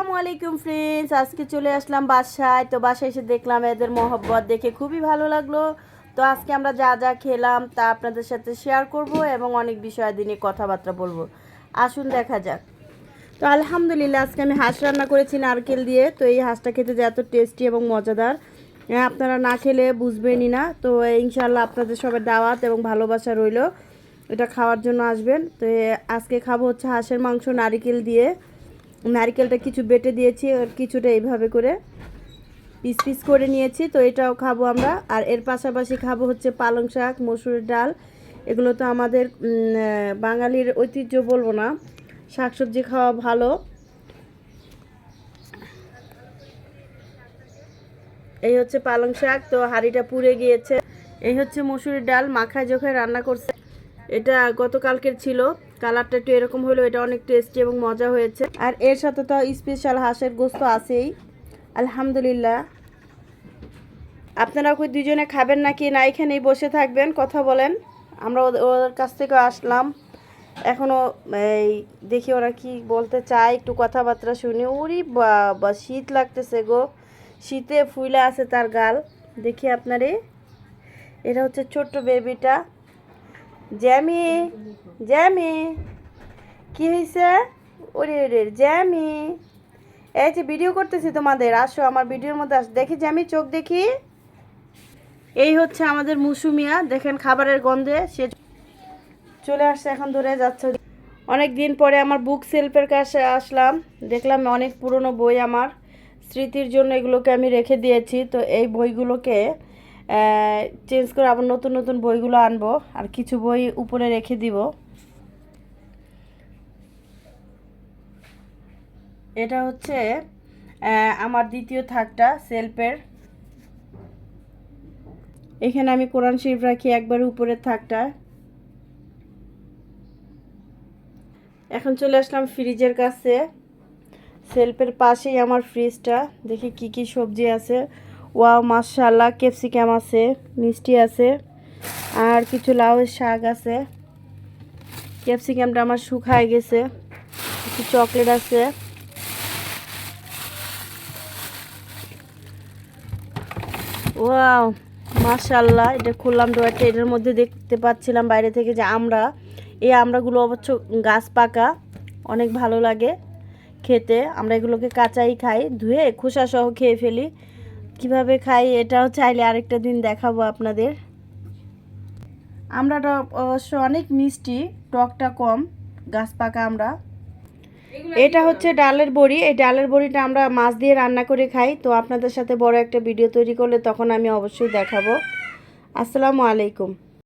আসসালামু আলাইকুম ফ্রেন্ডস আজকে চলে আসলাম বাসায়। তো বাসায় এসে দেখলাম এদের মহব্বত দেখে খুবই ভালো লাগল। তো আজকে আমরা যা যা খেলাম তা আপনাদের সাথে শেয়ার করব এবং অনেক বিষয় নিয়ে কথাবার্তা বলব। আসুন দেখা যাক। তো আলহামদুলিল্লাহ, আজকে আমি হাঁস রান্না করেছি নারকেল দিয়ে। তো এই হাঁসটা খেতে যে এত টেস্টি এবং মজাদার আপনারা না খেলে বুঝবেনই না। তো ইনশাল্লাহ আপনাদের সবার দাওয়াত এবং ভালোবাসা রইল। এটা খাওয়ার জন্য আসবেন। তো আজকে খাব হচ্ছে হাঁসের মাংস নারিকেল দিয়ে। নারিকেলটা কিছু বেটে দিয়েছি, আর কিছুটা এইভাবে করে পিস পিস করে নিয়েছি। তো এটাও খাব আমরা। আর এর পাশাপাশি খাব হচ্ছে পালং শাক, মসুরের ডাল। এগুলো তো আমাদের বাঙালির ঐতিহ্য বলব না। শাকসবজি খাওয়া ভালো। এই হচ্ছে পালং শাক। তো হাঁড়িটা পুড়ে গিয়েছে। এই হচ্ছে মসুরির ডাল। মাখায় জোখায় রান্না করছে। এটা গতকালকের ছিল। কালারটা একটু এরকম হলো এটা অনেক টেস্টি এবং মজা হয়েছে। আর এর সাথে তো স্পেশাল হাঁসের গোস্ত আছেই। আলহামদুলিল্লাহ। আপনারা ওই দুজনে খাবেন নাকি না এখানেই বসে থাকবেন, কথা বলেন। আমরা ওদের- কাছ থেকে আসলাম। এখনও এই দেখি ওরা কি বলতে চায়, একটু কথাবার্তা শুনি। উরি বা শীত লাগতেছে গো। শীতে ফুইলা আছে তার গাল। দেখি আপনারে। এটা হচ্ছে ছোট্ট বেবিটা জ্যামি জ্যামি। কি হয়েছে ওরে ওরে জ্যামি। এই যে ভিডিও করতেছি তোমাদের, আসো আমার ভিডিওর মধ্যে আস। দেখি জ্যামি, চোখ দেখি। এই হচ্ছে আমাদের মুসুমিয়া, দেখেন খাবারের গন্ধে সে চলে আসছে এখন ধরে যাচ্ছে। অনেক দিন পরে আমার বুক সেলফের কাছে আসলাম, দেখলাম অনেক পুরনো বই আমার। স্মৃতির জন্য এগুলোকে আমি রেখে দিয়েছি, তো এই বইগুলোকে চেঞ্জ করে আবার নতুন নতুন বইগুলো আনব আর কিছু বই উপরে রেখে দিব। এটা হচ্ছে আমার দ্বিতীয় থাকটা সেলফের। এখানে আমি কোরআন শরীফ রাখি, একবার উপরের থাকটা। এখন চলে আসলাম ফ্রিজের কাছে। সেলফের পাশেই আমার ফ্রিজটা। দেখি কি কি সবজি আছে। ওয়াও মাশাল্লাহ ক্যাপসিকাম আছে, মিষ্টি আছে, আর কিছু লাউয়ের শাক আছে। ক্যাপসিকামটা আমার শুকায় গেছে, কিছু চকলেট আছে। ওয়াও মাশাল্লাহ এটা খুললাম ডোয়ারটা এটার মধ্যে দেখতে পাচ্ছিলাম বাইরে থেকে যে আমরা, এই আমড়াগুলো অবশ্য গাছ পাকা, অনেক ভালো লাগে খেতে। আমরা এগুলোকে কাঁচাই খাই, ধুয়ে খোসা সহ খেয়ে ফেলি। কীভাবে খাই এটাও চাইলে আরেকটা দিন দেখাবো আপনাদের। আমরা অবশ্য অনেক মিষ্টি টকটা কম গাছ পাকা আমরা। এটা হচ্ছে ডালের বড়ি এই ডালের বড়িটা আমরা মাছ দিয়ে রান্না করে খাই। তো আপনাদের সাথে বড় একটা ভিডিও তৈরি করলে তখন আমি অবশ্যই দেখাবো। আসসালামু আলাইকুম।